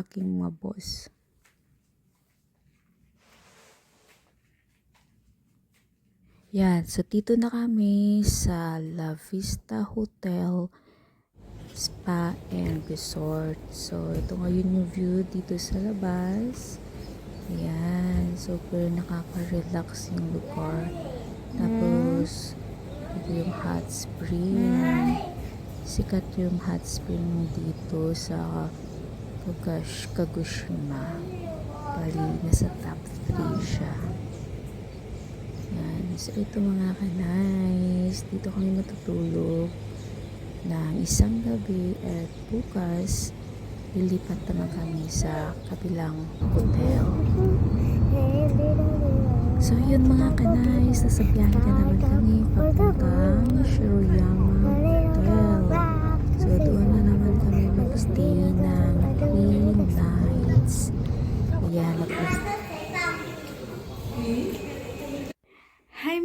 aking mga boss. Yan, so dito na kami sa La Vista Hotel Spa and Resort. So, ito ngayon yung view dito sa labas. Ayan, super nakaka-relax yung lugar. Tapos, ito yung hot spring. Sikat yung hot spring dito sa Kagash, Kagoshima. Bali, nasa top 3 siya. Yan. So, ito mga ka-nice. Dito kami matutulog ng isang gabi at bukas lilipat naman kami sa kabilang hotel. So, yun mga ka-nice. Nasa biyahe ka naman kami papuntang Shiruyama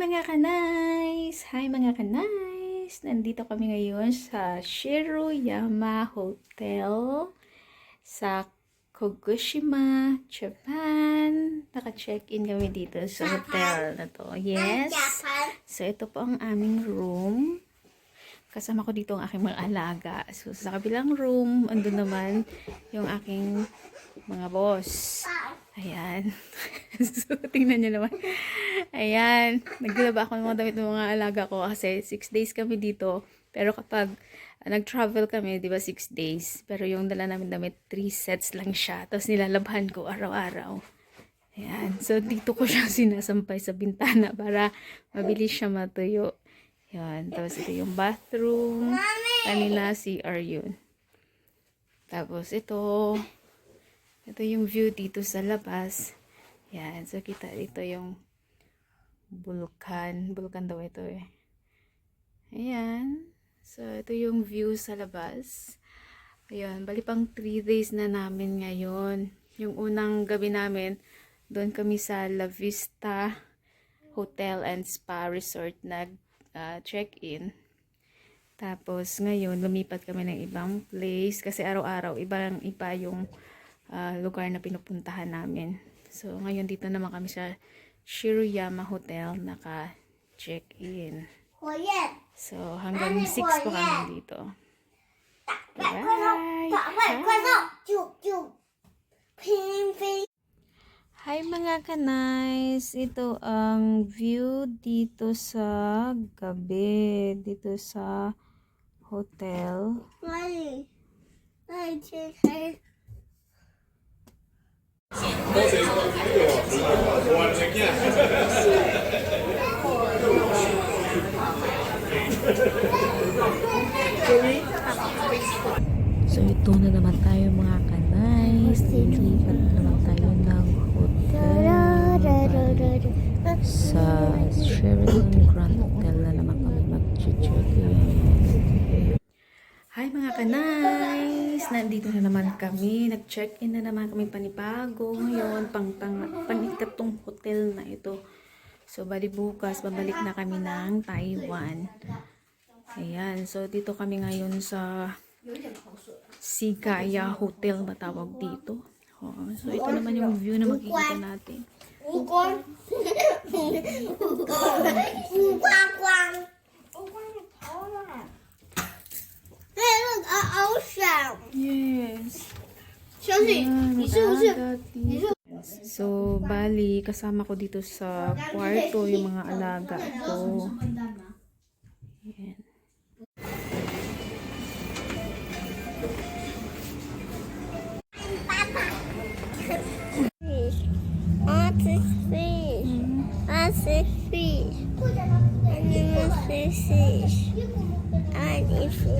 mga kanais! Hi mga kanais! Nandito kami ngayon sa Shiruyama Hotel sa Kogushima, Japan. Naka-check-in kami dito sa hotel na to. Yes! So, ito po ang aming room. Kasama ko dito ang aking mga alaga. So, sa kabilang room, andun naman yung aking mga boss. Ayan. so, tingnan nyo naman. Ayan. Naglalaba ako ng mga damit ng mga alaga ko kasi 6 days kami dito. Pero kapag uh, nag-travel kami, di ba 6 days. Pero yung dala namin damit, 3 sets lang siya. Tapos nilalabhan ko araw-araw. Ayan. So, dito ko siya sinasampay sa bintana para mabilis siya matuyo. Ayan. Tapos ito yung bathroom. Kanila CR yun. Tapos ito, ito yung view dito sa labas. Yan. So, kita dito yung vulkan. Vulkan daw ito eh. Ayan. So, ito yung view sa labas. Ayan. Bali pang 3 days na namin ngayon. Yung unang gabi namin, doon kami sa La Vista Hotel and Spa Resort nag ah, check-in. Tapos ngayon lumipat kami ng ibang place kasi araw-araw ibang iba yung ah, lugar na pinupuntahan namin. So ngayon dito naman kami sa Shiruyama Hotel naka-check-in. So, hanggang 6 po kami dito. Bye! Hi. Mga kanays! Ito ang view dito sa gabi. Dito sa hotel. Mommy, I just niya. So ito na naman tayo mga kanay. Silipat na naman tayo ng hotel. Sa Sheraton Grand Hotel na naman kami mag-check Hi mga kanay! guys, nandito na naman kami. Nag-check-in na naman kami panibago. Ngayon, pang, pang, pang hotel na ito. So, bali bukas, babalik na kami ng Taiwan. Ayan. So, dito kami ngayon sa Sigaya Hotel, matawag dito. Oh, so, ito naman yung view na makikita natin. Ukor! Ukor! Ukor! ocean. Yes. Chelsea, Yan, you should- maganda, So, bali, kasama ko dito sa kwarto yung mga alaga ko. Yan. fish. What is fish? What is fish? Animal fish. I eat.